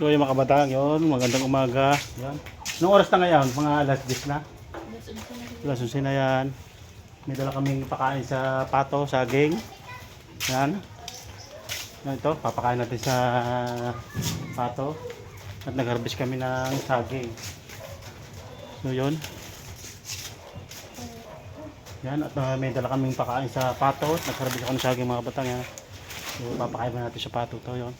So yung mga kabataan yun, magandang umaga. Yan. Anong oras na ngayon? Mga alas 10 na? Alas 11 na yan. May dala kaming pakain sa pato, saging. Yan. Yan ito, papakain natin sa pato. At nag-harvest kami ng saging. So yun. Yan, at uh, may dala kaming pakain sa pato. Nag-harvest ako ng saging mga batang yan. So papakain natin sa pato to yun.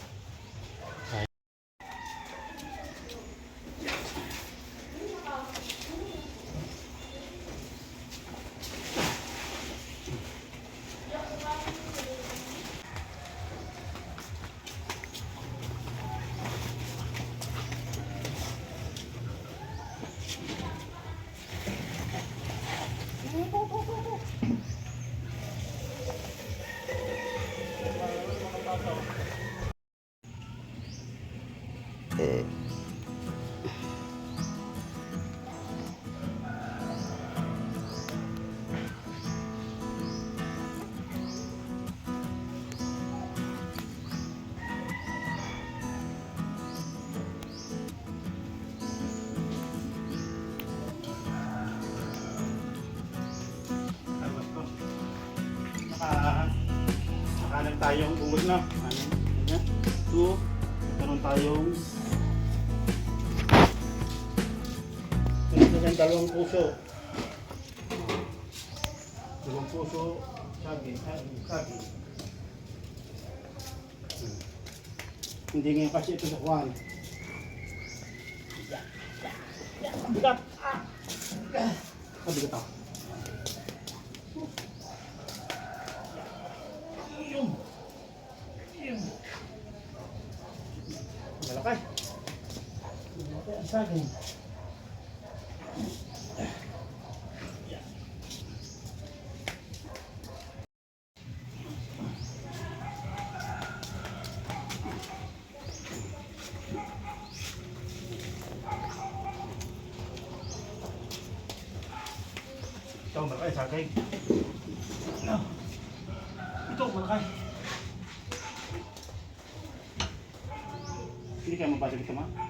Naka, nakalag tayong uwi na. Ano? Yan. Two. Meron tayong meron tayong dalawang puso. Dalawang puso. Sagi. Sagi. Sagi. Hmm. Hindi ngayon kasi ito sa kwan. Bigat! Ah! Ah, bigat ako. Yung. Yung. Malakay. Malakay ang saging. Ito, malakay saging. Ito. Malakay. Hindi kaya mabasag ito ma?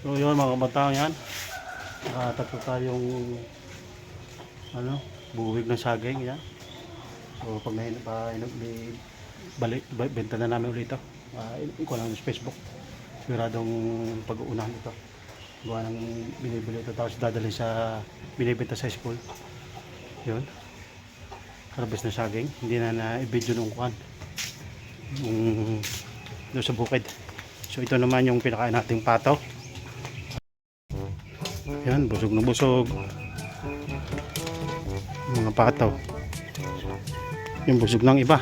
So yun mga kabatang yan. Nakatatlo tayong ano, buwig ng saging yan. So pag na pa balik ba- benta na namin ulit ito. Uh, ko lang sa Facebook. Siguradong pag-uunahan ito. Gawa ng binibili ito tapos dadalhin sa binibenta sa school. Yun. Harvest na saging. Hindi na na-video nung kuhan. Yung doon sa bukid. So ito naman yung pinakain nating pataw. Yan, busog na busog. Mga pataw. Yung busog ng iba.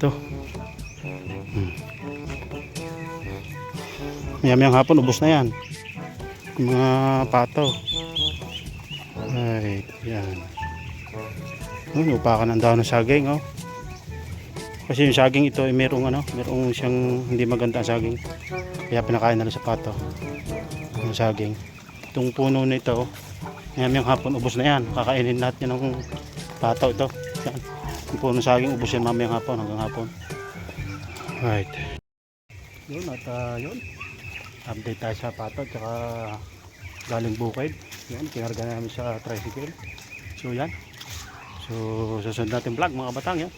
Ito. Hmm. Mayamayang hapon, ubos na yan. Yung mga pataw. Right, yan. Oh, upakan ng daon ng saging, oh. Kasi yung saging ito ay merong ano, merong siyang hindi maganda ang saging. Kaya pinakain na lang sa pato. Yung saging. Itong puno na ito, ngayon yung hapon ubos na yan. Kakainin lahat yan ng pato ito. Yan. Yung puno ng saging ubos yan mamayang hapon hanggang hapon. Right. Yun at ah, yun. Update tayo sa pato tsaka galing bukid. Yan, kinarga namin sa tricycle. So yan. So susunod natin vlog mga batang yan.